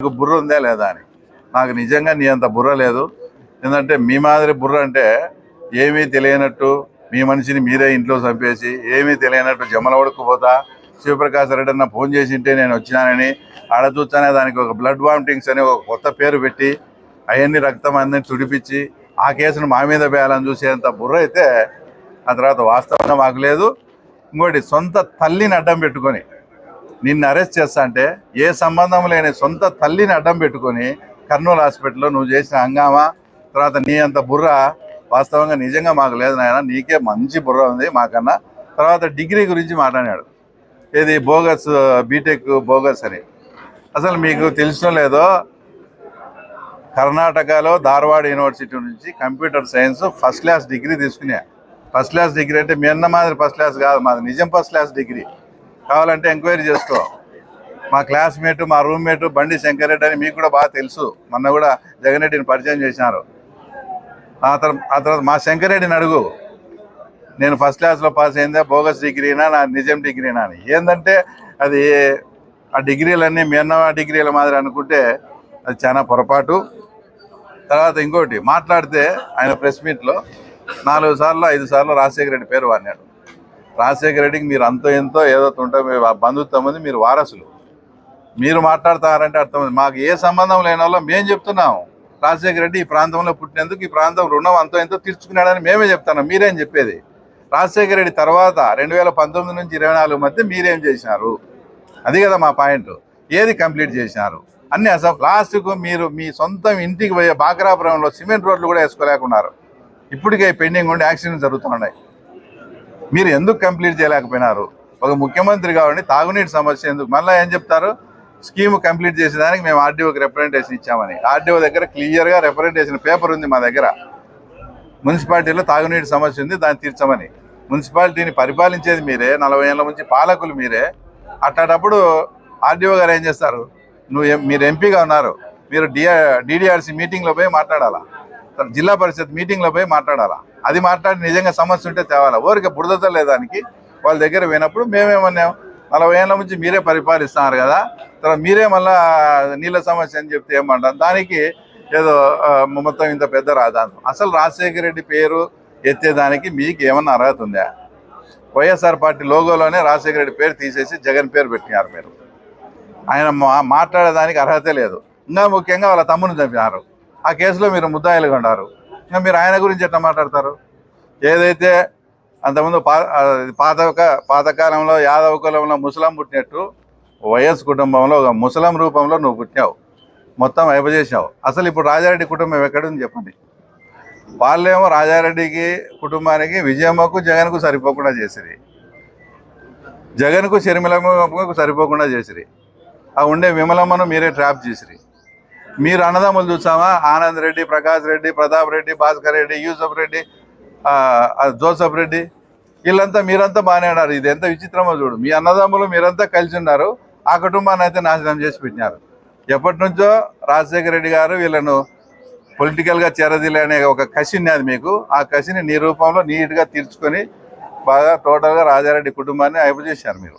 నీకు బుర్ర ఉందా లేదా అని. నాకు నిజంగా నీ అంత బుర్ర లేదు. ఎందుకంటే మీ మాదిరి బుర్ర అంటే ఏమీ తెలియనట్టు మీ మనిషిని మీరే ఇంట్లో చంపేసి ఏమీ తెలియనట్టు జమల పడుకుపోతా శివప్రకాశ్ రెడ్డి అన్న ఫోన్ చేసి ఉంటే నేను వచ్చినానని ఆడ దానికి ఒక బ్లడ్ వామిటింగ్స్ అని ఒక కొత్త పేరు పెట్టి అవన్నీ రక్తం అందరిని తుడిపించి ఆ కేసును మా మీద వేయాలని చూసేంత బుర్ర అయితే ఆ తర్వాత వాస్తవంగా మాకు లేదు. ఇంకోటి సొంత తల్లిని అడ్డం పెట్టుకొని నిన్ను అరెస్ట్ చేస్తా అంటే ఏ సంబంధం లేని సొంత తల్లిని అడ్డం పెట్టుకొని కర్నూలు హాస్పిటల్లో నువ్వు చేసిన హంగామా? తర్వాత నీ అంత బుర్ర వాస్తవంగా నిజంగా మాకు లేదు నాయన నీకే మంచి బుర్ర ఉంది మాకన్నా. తర్వాత డిగ్రీ గురించి మాట్లాడాడు. ఏది బోగస్ బీటెక్ బోగస్ అని. అసలు మీకు తెలిసిన లేదో కర్ణాటకలో ధార్వాడ యూనివర్సిటీ నుంచి computer science first class degree తీసుకునే. ఫస్ట్ క్లాస్ డిగ్రీ అంటే మీ అన్న మాదిరి ఫస్ట్ క్లాస్ కాదు మాది నిజం ఫస్ట్ క్లాస్ డిగ్రీ. కావాలంటే ఎంక్వైరీ చేసుకో. మా క్లాస్మేట్ మా రూమ్మేట్ బండి శంకరెడ్డి అని మీకు కూడా బాగా తెలుసు. మొన్న కూడా జగన్ రెడ్డిని పరిచయం చేసినారు. ఆ తర్వాత ఆ తర్వాత మా శంకరెడ్డిని అడుగు. నేను ఫస్ట్ క్లాస్లో పాస్ అయిందే బోగస్ డిగ్రీనా నా నిజం డిగ్రీనా అని. ఏంటంటే అది ఆ డిగ్రీలన్నీ మీ అన్న డిగ్రీల మాదిరి అనుకుంటే అది చాలా పొరపాటు. తర్వాత ఇంకోటి మాట్లాడితే ఆయన ప్రెస్ మీట్లో నాలుగు సార్లు ఐదు సార్లు రాజశేఖర రెడ్డి పేరు వాడినాడు. రాజశేఖర రెడ్డికి మీరు అంతో ఎంతో ఏదో ఉంటే బంధుత్వం మీరు వారసులు. మీరు మాట్లాడతారంటే అర్థం మాకు ఏ సంబంధం లేని వాళ్ళు మేము చెప్తున్నాం. రాజశేఖర రెడ్డి ఈ ప్రాంతంలో పుట్టినందుకు ఈ ప్రాంతం రుణం అంతో ఎంతో తీర్చుకున్నాడని మేమే చెప్తున్నాం. మీరేం చెప్పేది? రాజశేఖర రెడ్డి తర్వాత రెండు వేల పంతొమ్మిది నుంచి ఇరవై నాలుగు మధ్య మీరేం చేసినారు? అది కదా మా పాయింట్. ఏది కంప్లీట్ చేసినారు? అన్ని అసలు లాస్ట్కు మీరు మీ సొంతం ఇంటికి పోయే బాగ్రాపురంలో సిమెంట్ రోడ్లు కూడా వేసుకోలేకున్నారు. ఇప్పటికే పెండింగ్ ఉండి యాక్సిడెంట్ జరుగుతున్నాయి. మీరు ఎందుకు కంప్లీట్ చేయలేకపోయినారు? ఒక ముఖ్యమంత్రి కావండి తాగునీటి సమస్య ఎందుకు? మళ్ళీ ఏం చెప్తారు? స్కీమ్ కంప్లీట్ చేసేదానికి మేము ఆర్డీఓకి రిప్రజెంటేషన్ ఇచ్చామని. ఆర్డీఓ దగ్గర క్లియర్గా రిప్రజెంటేషన్ పేపర్ ఉంది మా దగ్గర. మున్సిపాలిటీలో తాగునీటి సమస్య ఉంది దాన్ని తీర్చమని. మున్సిపాలిటీని పరిపాలించేది మీరే నలభై ఏళ్ళ నుంచి పాలకులు మీరే. అట్లాంటప్పుడు ఆర్డీఓ గారు ఏం చేస్తారు? నువ్వు మీరు ఎంపీగా ఉన్నారు. మీరు డిఆర్ డిడిఆర్సీ మీటింగ్లో పోయి మాట్లాడాలా? చెప్తాను జిల్లా పరిషత్ మీటింగ్లో పోయి మాట్లాడాలా? అది మాట్లాడి నిజంగా సమస్య ఉంటే తేవాలా? ఊరికే బురదత లేదానికి వాళ్ళ దగ్గర పోయినప్పుడు మేమేమన్నాం నలభై ఏళ్ళ నుంచి మీరే పరిపాలిస్తున్నారు కదా తర్వాత మీరే మళ్ళా నీళ్ళ సమస్య అని చెప్తే ఏమంటారు? దానికి ఏదో మొత్తం ఇంత పెద్ద రాదాంతం అసలు రాజశేఖర రెడ్డి పేరు ఎత్తేదానికి మీకు ఏమన్నా అర్హత ఉందా? వైఎస్ఆర్ పార్టీ లోగోలోనే రాజశేఖర రెడ్డి పేరు తీసేసి జగన్ పేరు పెట్టినారు మీరు. ఆయన మా- మాట్లాడేదానికి అర్హత లేదు. ఇంకా ముఖ్యంగా వాళ్ళ తమ్ముని చంపినారు. ఆ కేసులో మీరు ముద్దాయిలుగా ఉన్నారు ఇంకా మీరు ఆయన గురించి ఎట్లా మాట్లాడతారు? ఏదైతే అంతకుముందు పా పాత పాతకాలంలో యాదవ కులంలో ముసలం పుట్టినట్టు వైఎస్ కుటుంబంలో ఒక ముసలం రూపంలో నువ్వు పుట్టినావు. మొత్తం అయిపోజేసావు అసలు ఇప్పుడు రాజారెడ్డి కుటుంబం ఎక్కడుంది చెప్పండి? వాళ్ళేమో రాజారెడ్డికి కుటుంబానికి విజయమ్మకు జగన్కు సరిపోకుండా చేసిరి. జగన్కు షర్మిలమ్మకు సరిపోకుండా చేసిరి. ఆ ఉండే విమలమ్మను మీరే ట్రాప్ చేసిరి. మీరు అన్నదమ్ములు చూసామా ఆనంద్ రెడ్డి ప్రకాష్ రెడ్డి ప్రతాప్ రెడ్డి భాస్కర్ రెడ్డి యూసఫ్ రెడ్డి జోసఫ్ రెడ్డి. వీళ్ళంతా మీరంతా బాగానే ఉన్నారు. ఇది ఎంత విచిత్రమో చూడు. మీ అన్నదమ్ములు మీరంతా కలిసి ఉన్నారు. ఆ కుటుంబాన్ని అయితే నాశనం చేసి పెట్టినారు. ఎప్పటి నుంచో రాజశేఖర రెడ్డి గారు వీళ్ళను పొలిటికల్గా చేరదీలే అనే ఒక కసి ఉన్నది మీకు. ఆ కసిని నీ రూపంలో నీట్గా తీర్చుకొని బాగా టోటల్గా రాజారెడ్డి కుటుంబాన్ని అయిపోజేశారు మీరు.